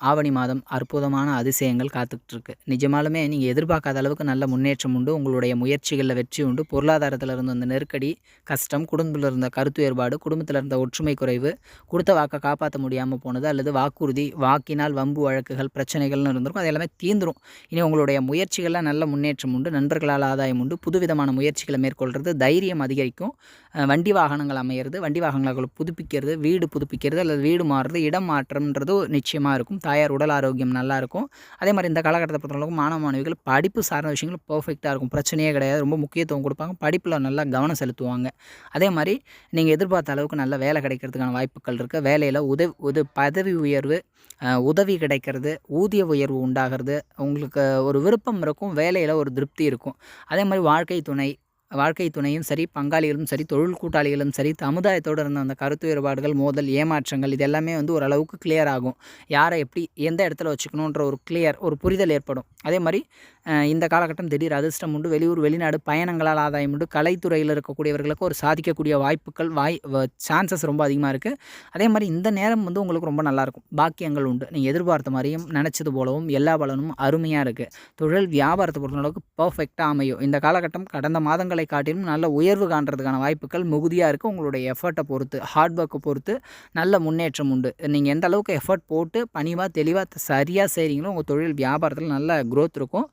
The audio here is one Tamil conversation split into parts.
ஆவணி மாதம் அற்புதமான அதிசயங்கள் காத்துக்கிட்டு இருக்கு நிஜமாலுமே நீங்கள் எதிர்பார்க்காத அளவுக்கு நல்ல முன்னேற்றம் உண்டு உங்களுடைய முயற்சிகளில் வெற்றி உண்டு. பொருளாதாரத்தில் இருந்த அந்த நெருக்கடி கஷ்டம் குடும்பத்தில் இருந்த கருத்து வேறுபாடு குடும்பத்தில் இருந்த ஒற்றுமை குறைவு கொடுத்த வாக்கை காப்பாற்ற முடியாமல் போனது அல்லது வாக்குறுதி வாக்கினால் வம்பு வழக்குகள் பிரச்சனைகள்னு இருந்திருக்கும் அது எல்லாமே தீந்துரும் இனி உங்களுடைய முயற்சிகளில் நல்ல முன்னேற்றம் உண்டு நண்பர்களால் ஆதாயம் உண்டு. புதுவிதமான முயற்சிகளை மேற்கொள்கிறது தைரியம் அதிகரிக்கும். வண்டி வாகனங்கள் அமையிறது வண்டி வாகனங்களை புதுப்பிக்கிறது வீடு புதுப்பிக்கிறது அல்லது வீடு மாறுறது இடம் மாற்றம்ன்றது நிச்சயமாக இருக்கும். தாயார் உடல் ஆரோக்கியம் நல்லா இருக்கும். அதே மாதிரி இந்த காலகட்டத்தை பொறுத்தளவுக்கு மாணவ மாணவிகள் படிப்பு சார்ந்த விஷயங்கள் பர்ஃபெக்டாக இருக்கும். பிரச்சனையே கிடையாது. ரொம்ப முக்கியத்துவம் கொடுப்பாங்க. படிப்பில் நல்லா கவனம் செலுத்துவாங்க. அதே மாதிரி நீங்கள் எதிர்பார்த்த அளவுக்கு நல்ல வேலை கிடைக்கிறதுக்கான வாய்ப்புகள் இருக்குது வேலையில் உதவி உத பதவி உயர்வு உதவி கிடைக்கிறது ஊதிய உயர்வு உண்டாகிறது. உங்களுக்கு ஒரு விருப்பம் இருக்கும். வேலையில் ஒரு திருப்தி இருக்கும். அதே மாதிரி வாழ்க்கை துணை வாழ்க்கை துணையும் சரி பங்காளிகளும் சரி தொழில் கூட்டாளிகளும் சரி சமுதாயத்தோடு இருந்த அந்த கருத்து வேறுபாடுகள் மோதல் ஏமாற்றங்கள் இது எல்லாமே வந்து ஓரளவுக்கு கிளியர் ஆகும். யாரை எப்படி எந்த இடத்துல வச்சுக்கணுன்ற ஒரு கிளியர் ஒரு புரிதல் ஏற்படும். அதே மாதிரி இந்த காலகட்டம் திடீர் அதிர்ஷ்டம் உண்டு. வெளியூர் வெளிநாடு பயணங்களால் ஆதாயம் உண்டு. கலைத்துறையில் இருக்கக்கூடியவர்களுக்கு ஒரு சாதிக்கக்கூடிய வாய்ப்புகள் வாய் சான்சஸ் ரொம்ப அதிகமாக இருக்குது அதே மாதிரி இந்த நேரம் வந்து உங்களுக்கு ரொம்ப நல்லாயிருக்கும் பாக்கியங்கள் உண்டு. நீங்கள் எதிர்பார்த்த மாதிரியும் நினச்சது போலவும் எல்லா பலனும் அருமையாக இருக்குது தொழில் வியாபாரத்தை பொறுத்தளவுக்கு பர்ஃபெக்டாக அமையும். இந்த காலகட்டம் கடந்த மாதங்களை காட்டிலும் நல்ல உயர்வு காண்றதுக்கான வாய்ப்புகள் மிகுதியாக இருக்குது உங்களுடைய எஃபர்ட்டை பொறுத்து ஹார்ட் ஒர்க்கை பொறுத்து நல்ல முன்னேற்றம் உண்டு. நீங்கள் எந்த அளவுக்கு எஃபர்ட் போட்டு பணிவாக தெளிவாக சரியாக செய்கிறீங்களோ உங்கள் தொழில் வியாபாரத்தில் நல்ல க்ரோத் இருக்கும்.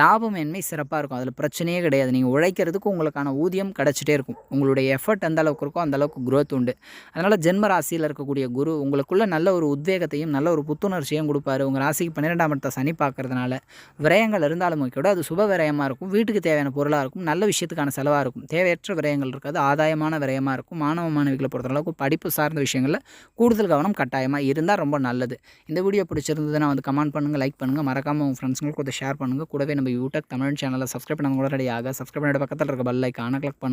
லாபமேன்மை சிறப்பாக இருக்கும். அதில் பிரச்சனையே கிடையாது. நீங்கள் உழைக்கிறதுக்கு உங்களுக்கான ஊதியம் கிடச்சிட்டே இருக்கும். உங்களுடைய எஃபர்ட் எந்த அளவுக்கு இருக்கோ அந்த அளவுக்கு உண்டு. அதனால் ஜென்ம ராசியில் இருக்கக்கூடிய குரு உங்களுக்குள்ள நல்ல ஒரு உத்வேகத்தையும் நல்ல ஒரு புத்துணர்ச்சியும் கொடுப்பாரு. உங்கள் ராசிக்கு பன்னிரெண்டாம் இடத்தை சனி பார்க்கறதுனால விரயங்கள் இருந்தாலும் கூட அது சுப விரயமாக இருக்கும். வீட்டுக்கு தேவையான பொருளாக இருக்கும். நல்ல விஷயத்துக்கான செலவாக இருக்கும். தேவையற்ற விரயங்கள் இருக்காது. ஆதாயமான விரயமாக இருக்கும். மாணவ மாணவிகளை பொறுத்தளவுக்கு படிப்பு சார்ந்த விஷயங்களில் கூடுதல் கவனம் கட்டாயமாக இருந்தால் ரொம்ப நல்லது. இந்த வீடியோ பிடிச்சிருந்ததுன்னா வந்து கமெண்ட் பண்ணுங்கள் லைக் பண்ணுங்கள் மறக்காமல் உங்கள் ஃப்ரெண்ட்ஸுங்களுக்கு கொஞ்சம் ஷேர் பண்ணுங்கள் கூடவே நம்ம யூடியூப் தமிழ் சேனலை சப்ஸ்கிரைப் பண்ண உடனடியாக சப்ஸ்கிரைப் பண்ணிட்டு பக்கத்தில் இருக்க பெல் ஐக்கான கிளிக் பண்ணுங்கள்